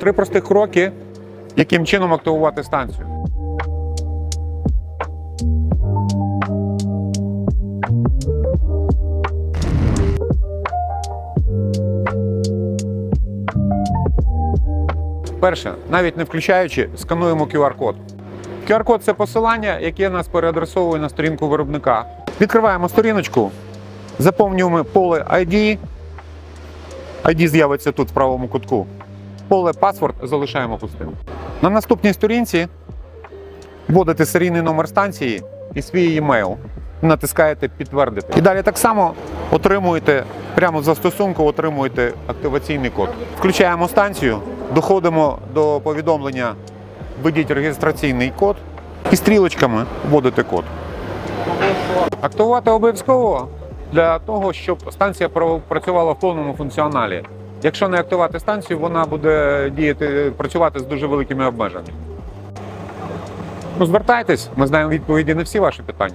Три простих кроки, яким чином активувати станцію. Перше, навіть не включаючи, скануємо QR-код. QR-код це посилання, яке нас переадресовує на сторінку виробника. Відкриваємо сторіночку, заповнюємо поле ID. ID з'явиться тут в правому кутку. Поле паспорт залишаємо пустим. На наступній сторінці вводите серійний номер станції і свій емейл. Натискаєте підтвердити. І далі так само отримуєте прямо в застосунку, отримуєте активаційний код. Включаємо станцію, доходимо до повідомлення введіть реєстраційний код і стрілочками вводите код. Активувати обов'язково для того, щоб станція працювала в повному функціоналі. Якщо не активувати станцію, вона буде діяти, працювати з дуже великими обмеженнями. Ну, звертайтесь, ми знаємо відповіді на всі ваші питання.